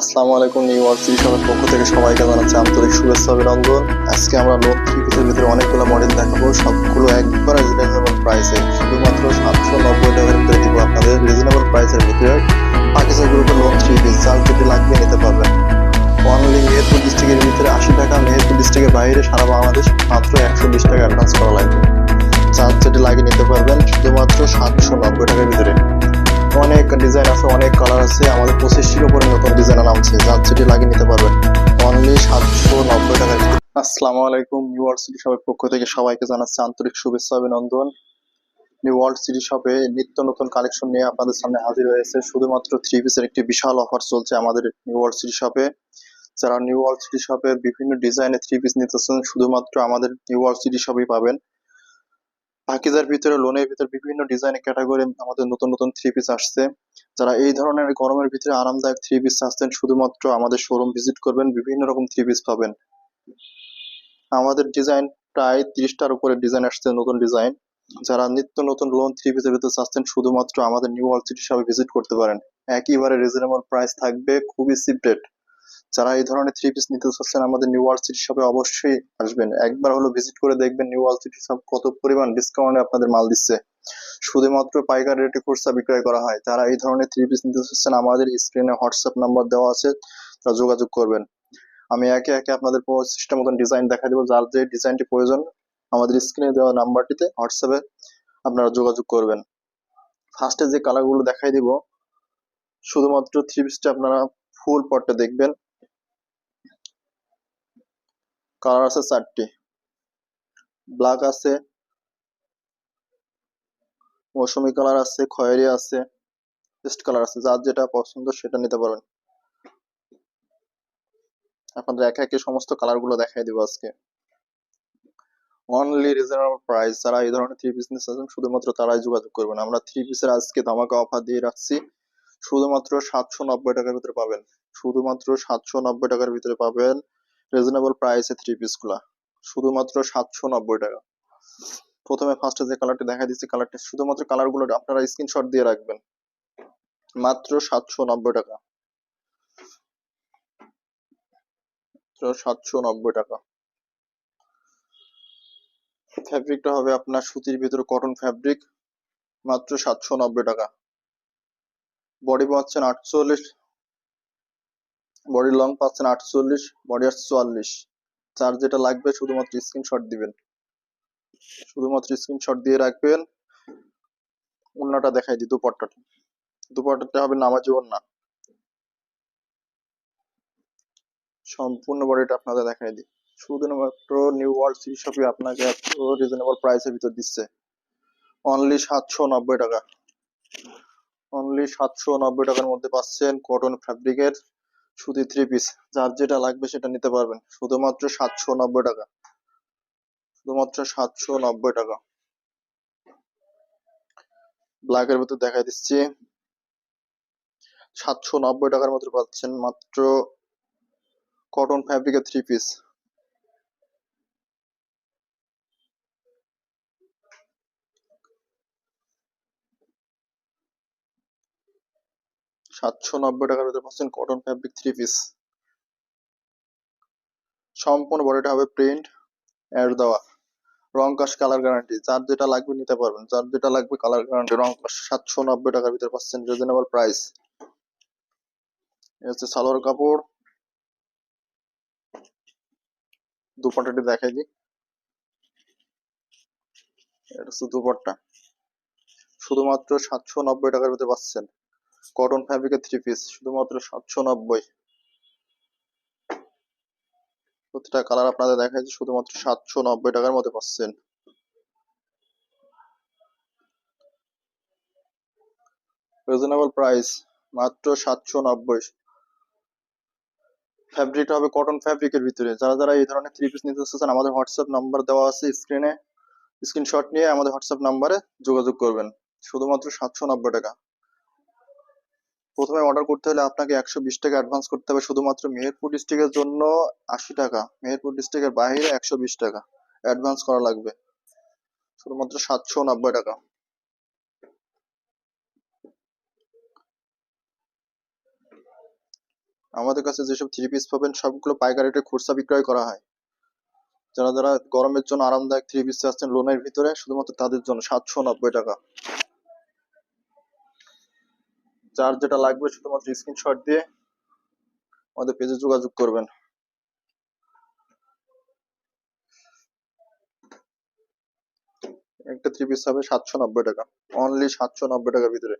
আসসালামু আলাইকুম new York city পক্ষ থেকে সবাইকে জানাচ্ছি আন্তরিক শুভেচ্ছা অভিনন্দন। আজকে আমরা লোক পিসের ভিতরে অনেকগুলো মডেল দেখাবো, সবগুলো একবার রিজনেবল প্রাইসে শুধুমাত্র সাতশো নব্বই টাকার ভিতরে দিব আপনাদের রিজনেবল প্রাইসের ভিতরে। পাকিস্তান গ্রুপের লোক পিস, যার যেটি লাগবে নিতে পারবেন। অনলি মেহেরপুর ডিস্ট্রিক্টের ভিতরে আশি টাকা মেহেরপুর ডিস্ট্রিক্টের বাইরে সারা বাংলাদেশ মাত্র একশো বিশ টাকা অ্যাডভান্স করা লাগবে। চার্জ যেটি লাগিয়ে নিতে পারবেন, শুধুমাত্র সাতশো নব্বই টাকার ভিতরে। অনেক ডিজাইন আছে, অনেক কালার আছে। আমাদের পঁচিশটির উপরে নতুন ডিজাইন নামছে যার যেটি লাগিয়ে নিতে পারবেন অনলি সাতশো নব্বই ভিতরে। আসসালামু আলাইকুম নিউ ওয়ার্ল্ড সিটি শপের পক্ষ থেকে সবাইকে জানাচ্ছি আন্তরিক শুভেচ্ছা, অভিনন্দন। নিউ ওয়ার্ল্ড সিটি শপে নিত্য নতুন কালেকশন নিয়ে আপনাদের সামনে হাজির হয়েছে। শুধুমাত্র থ্রি পিসের একটি বিশাল অফার চলছে আমাদের নিউ ওয়ার্ল্ড সিটি শপে যারা নিউ ওয়ার্ল্ড সিটি শপের বিভিন্ন ডিজাইনের থ্রি পিস নিতেছেন, শুধুমাত্র আমাদের নিউ ওয়ার্ল্ড সিটি শপেই পাবেন। পাকিজার ভিতরে, লোনের ভিতরে বিভিন্ন ডিজাইনের ক্যাটাগরি আমাদের নতুন নতুন থ্রি পিস আসছে। যারা এই ধরনের গরমের ভিতরে আরামদায়ক থ্রি পিস চাচ্ছেন শুধুমাত্র আমাদের শোরুম ভিজিট করবেন, বিভিন্ন রকম থ্রি পিস পাবেন। আমাদের ডিজাইন প্রায় তিরিশটার উপরে ডিজাইন আসছে, নতুন ডিজাইন যারা নিত্য নতুন লোন থ্রি পিসের ভিতরে চাচ্ছেন শুধুমাত্র আমাদের নিউ ওয়ার্ল্ড সিটি শপে ভিজিট করতে পারেন। একইবারে রিজনেবল প্রাইস থাকবে, খুবই সিপ্রেট যারা এই ধরনের থ্রি পিস নিতে চাচ্ছেন আমাদের নিউ ওয়ার্ল্ড সিটি শপে অবশ্যই আসবেন। একবার হলো ভিজিট করে দেখবেন নিউ ওয়ার্ল্ড সিটি শপ কত পরিমাণ ডিসকাউন্টে আপনাদের মাল দিচ্ছে। শুধুমাত্র পাইকারি রেটে খুচরা বিক্রয় করা হয়। তারা এই ধরনের থ্রি পিস নিতে চাচ্ছেন, আমাদের স্ক্রিনে হোয়াটসঅ্যাপ নাম্বার দেওয়া আছে, তারা যোগাযোগ করবেন। আমি একে একে আপনাদের সিস্টেম মতন ডিজাইন দেখা দেবো। যার যে ডিজাইনটি প্রয়োজন, আমাদের স্ক্রিনে দেওয়া নাম্বারটিতে হোয়াটসঅ্যাপে আপনারা যোগাযোগ করবেন। ফার্স্টে যে কালারগুলো দেখাই দিব, শুধুমাত্র থ্রি পিসটা আপনারা ফুল পটটা দেখবেন। কালার আছে চারটি। ব্ল্যাক আছে, মৌসুমি কালার আছে, খয়েরি আছে, পেস্ট কালার আছে, যার যেটা পছন্দ সেটা নিতে পারবেন। আপনাদের একে একে সমস্ত কালারগুলো দেখাই দিব আজকে। অনলি রিজনেবল প্রাইস যারা এই ধরনের থ্রি পিস নিতে চাচ্ছেন, শুধুমাত্র তারাই যোগাযোগ করবেন। আমরা থ্রি পিসের আজকে ধামাকা অফার দিয়ে রাখছি। শুধুমাত্র সাতশো নব্বই টাকার ভিতরে পাবেন। শুধুমাত্র সাতশো নব্বই টাকার ভিতরে পাবেন রিজনেবল প্রাইসে থ্রি পিসগুলা শুধুমাত্র সাতশো নব্বই টাকা। প্রথমে ফার্স্টে যে কালারটি দেখা দিচ্ছি কালারটি শুধুমাত্র কালারগুলো আপনারা স্ক্রিনশট দিয়ে রাখবেন। মাত্র সাতশো নব্বই টাকা। সাতশো নব্বই টাকা। ফ্যাব্রিকটা হবে আপনার সুতির ভিতরে কটন ফ্যাব্রিক মাত্র সাতশো নব্বই টাকা। বডি পাচ্ছেন আটচল্লিশ বডি লং পাচ্ছেন আটচল্লিশ বডি আসছে চুয়াল্লিশ। চার যেটা লাগবে শুধুমাত্র স্ক্রিনশট দিবেন। শুধুমাত্র স্ক্রিনশট দিয়ে রাখবেন। অন্যটা দেখাই দিই দুপাট্টাটা। দুপাট্টাটা হবে নামাজি ওন্না সম্পূর্ণ বডিটা আপনাদের দেখাই দিই। শুধুমাত্র নিউ ওয়ার্ল্ড সিটি শপে আপনাকে এত রিজনেবল প্রাইসের ভিতর দিচ্ছে। অনলি সাতশো নব্বই টাকা। অনলি সাতশো নব্বই টাকার মধ্যে পাচ্ছেন কটন ফ্যাব্রিকের সুতি থ্রি পিস যার যেটা লাগবে সেটা নিতে পারবেন। শুধুমাত্র সাতশো নব্বই টাকা। শুধুমাত্র সাতশো নব্বই টাকা। ব্ল্যাকের ভিতর দেখা দিচ্ছি। সাতশো নব্বই টাকার মতো পাচ্ছেন মাত্র কটন ফ্যাব্রিকের থ্রি পিস সাতশো নব্বই টাকার ভিতরে পাচ্ছেন কটন ফ্যাব্রিক থ্রি পিস সম্পূর্ণ বডিটা হবে প্রিন্ট অ্যাড দেওয়া। রং কাশ কালার গ্যারান্টি যার যেটা লাগবে নিতে পারবেন। যার যেটা লাগবে কালার গ্যারান্টি রং কাশ সাতশো নব্বই টাকার ভিতরে পাচ্ছেন রিজনেবল প্রাইস হচ্ছে সালোয়ার কাপড়। দুপাটাটি দেখাই দিই। এটা হচ্ছে দুপাট্টা। শুধুমাত্র সাতশো নব্বই টাকার ভিতরে পাচ্ছেন। কটন ফ্যাব্রিকের থ্রি পিস শুধুমাত্র সাতশো নব্বই। প্রতিটা কালার আপনাদের দেখাচ্ছি শুধুমাত্র সাতশো নব্বই টাকার মধ্যে পাচ্ছেন। রিজনেবল প্রাইস মাত্র সাতশো নব্বই। ফ্যাব্রিকটা হবে কটন ফ্যাব্রিকের ভিতরে। যারা যারা এই ধরনের থ্রি পিস নিতে চাচ্ছেন, আমাদের হোয়াটসঅ্যাপ নাম্বার দেওয়া আছে স্ক্রিনে স্ক্রিনশট নিয়ে আমাদের হোয়াটসঅ্যাপ নাম্বারে যোগাযোগ করবেন। শুধুমাত্র সাতশো নব্বই টাকা। প্রথমে অর্ডার করতে হলে আপনাকে একশো বিশ টাকা অ্যাডভান্স করতে হবে শুধুমাত্র মেহেরপুর ডিস্ট্রিক্টের জন্য আশি টাকা। মেহেরপুর ডিস্ট্রিক্টের বাইরে একশো বিশ টাকা অ্যাডভান্স করা লাগবে। শুধুমাত্র সাতশো নব্বই টাকা। আমাদের কাছে যেসব থ্রি পিস পাবেন, সবগুলো পাইকারি রেটে খুচরা বিক্রয় করা হয়। যারা যারা গরমের জন্য আরামদায়ক থ্রি পিস চাচ্ছেন লোনের ভিতরে, শুধুমাত্র তাদের জন্য সাতশো নব্বই টাকা। যার যেটা লাগবে শুধুমাত্র স্ক্রিনশট দিয়ে আমাদের পেজে যোগাযোগ করবেন। একটা থ্রি পিস হবে সাতশো নব্বই টাকা। অনলি সাতশো নব্বই টাকার ভিতরে।